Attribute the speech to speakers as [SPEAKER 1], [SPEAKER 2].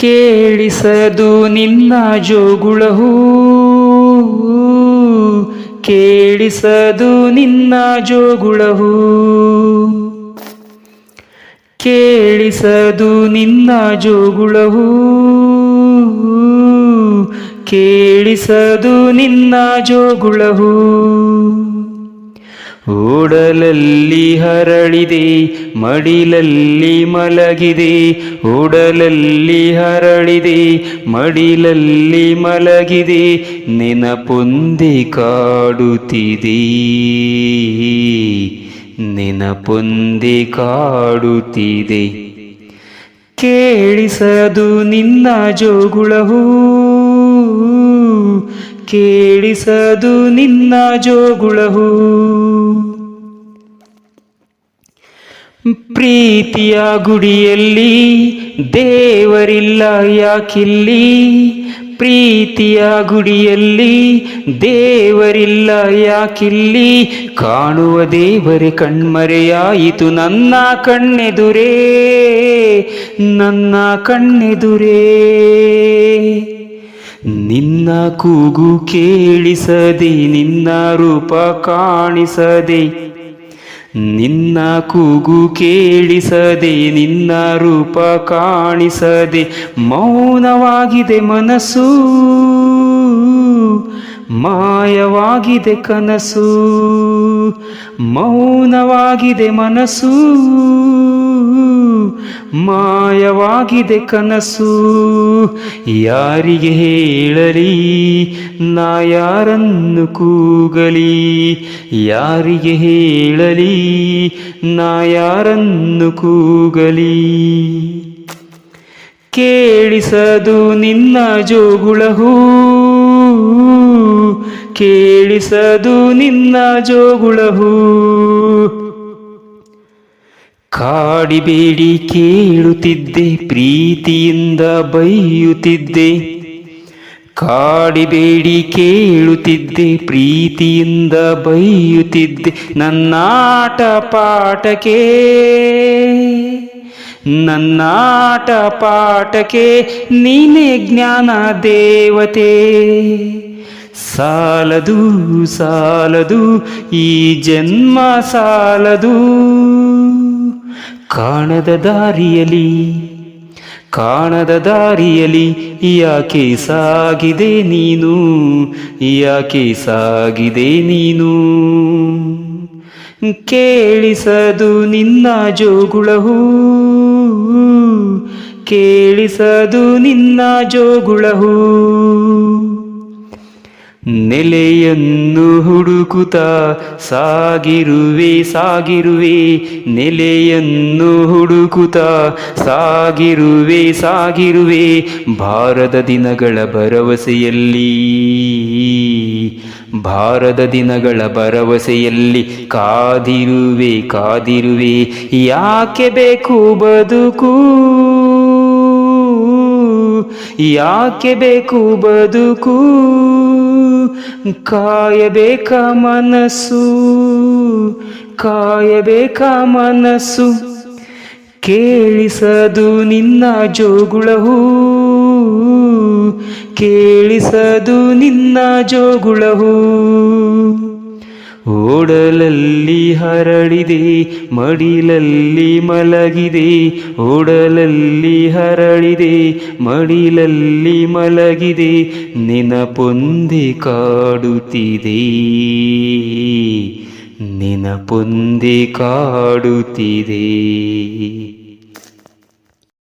[SPEAKER 1] ಕೇಳಿಸದು ನಿನ್ನ ಜೋಗುಳಹೂ ಕೇಳಿಸದು ನಿನ್ನ ಜೋಗುಳಹೂ ಕೇಳಿಸದು ನಿನ್ನ ಜೋಗುಳಹೂ ಕೇಳಿಸದು ನಿನ್ನ ಜೋಗುಳಹೂ ಓಡಲಲ್ಲಿ ಹರಳಿದೆ, ಮಡಿಲಲ್ಲಿ ಮಲಗಿದೆ. ಓಡಲಲ್ಲಿ ಹರಳಿದೆ, ಮಡಿಲಲ್ಲಿ ಮಲಗಿದೆ. ನೆನಪೊಂದೆ ಕಾಡುತ್ತಿದೆ. ನೆನಪೊಂದೆ ಕಾಡುತ್ತಿದೆ. ಕೇಳಿಸದು ನಿನ್ನ ಜೋಗುಳಹೂ ಕೇಳಿಸದು ನಿನ್ನ ಜೋಗುಳಹು. ಪ್ರೀತಿಯ ಗುಡಿಯಲ್ಲಿ ದೇವರಿಲ್ಲ ಯಾಕಿಲ್ಲಿ? ಪ್ರೀತಿಯ ಗುಡಿಯಲ್ಲಿ ದೇವರಿಲ್ಲ ಯಾಕಿಲ್ಲಿ? ಕಾಣುವ ದೇವರೇ ಕಣ್ಮರೆಯಾಯಿತು ನನ್ನ ಕಣ್ಣೆದುರೇ ನನ್ನ ಕಣ್ಣೆದುರೇ. ನಿನ್ನ ಕೂಗು ಕೇಳಿಸದೆ, ನಿನ್ನ ರೂಪ ಕಾಣಿಸದೆ, ನಿನ್ನ ಕೂಗು ಕೇಳಿಸದೆ, ನಿನ್ನ ರೂಪ ಕಾಣಿಸದೆ, ಮೌನವಾಗಿದೆ ಮನಸ್ಸು, ಮಾಯವಾಗಿದೆ ಕನಸು, ಮೌನವಾಗಿದೆ ಮನಸ್ಸು. ಮಾಯವಾಗಿದೆ ಕನಸು. ಯಾರಿಗೆ ಹೇಳಲಿ? ನಾ ಯಾರನ್ನು ಕೂಗಲಿ? ಯಾರಿಗೆ ಹೇಳಲಿ? ನಾ ಯಾರನ್ನು ಕೂಗಲಿ? ಕೇಳಿಸದು ನಿನ್ನ ಜೋಗುಳಹೂ. ಕೇಳಿಸದು ನಿನ್ನ ಜೋಗುಳಹೂ. ಕಾಡಿಬೇಡಿ ಕೇಳುತ್ತಿದ್ದೆ, ಪ್ರೀತಿಯಿಂದ ಬೈಯುತ್ತಿದ್ದೆ. ಕಾಡಿಬೇಡಿ ಕೇಳುತ್ತಿದ್ದೆ, ಪ್ರೀತಿಯಿಂದ ಬೈಯುತ್ತಿದ್ದೆ. ನನ್ನಾಟ ಪಾಠಕ್ಕೆ ನನ್ನಾಟ ಪಾಠಕ್ಕೆ ನೀನೇ ಜ್ಞಾನ ದೇವತೆ. ಸಾಲದು ಸಾಲದು, ಈ ಜನ್ಮ ಸಾಲದು. ಕಾಣದ ದಾರಿಯಲಿ ಕಾಣದ ದಾರಿಯಲಿ ಯಾಕೆ ಸಾಗಿದೆ ನೀನು, ಯಾಕೆ ಸಾಗಿದೆ ನೀನು? ಕೇಳಿಸದು ನಿನ್ನ ಜೋಗುಳಹೂ, ಕೇಳಿಸದು ನಿನ್ನ ಜೋಗುಳಹೂ. ನೆಲೆಯನ್ನು ಹುಡುಕುತ ಸಾಗಿರುವೆ ಸಾಗಿರುವೆ. ನೆಲೆಯನ್ನು ಹುಡುಕುತ ಸಾಗಿರುವೆ ಸಾಗಿರುವೆ. ಭಾರತ ದಿನಗಳ ಭರವಸೆಯಲ್ಲಿ, ಭಾರದ ದಿನಗಳ ಭರವಸೆಯಲ್ಲಿ ಕಾದಿರುವೆ ಕಾದಿರುವೆ. ಯಾಕೆ ಬೇಕು ಬದುಕು? ಯಾಕೆ ಬೇಕು ಬದುಕು? ಕಾಯಬೇಕ ಮನಸ್ಸು ಕಾಯಬೇಕ ಮನಸ್ಸು? ಕೇಳಿಸದು ನಿನ್ನ ಜೋಗುಳಹು ಕೇಳಿಸದು ನಿನ್ನ ಜೋಗುಳಹೂ ಓಡಲಲ್ಲಿ ಹರಡಿದೆ ಮಡಿಲಲ್ಲಿ ಮಲಗಿದೆ. ಓಡಲಲ್ಲಿ ಹರಡಿದೆ ಮಡಿಲಲ್ಲಿ ಮಲಗಿದೆ. ನೆನಪೊಂದೆ ಕಾಡುತ್ತಿದೆ. ನೆನಪೊಂದೆ ಕಾಡುತ್ತಿದೆ.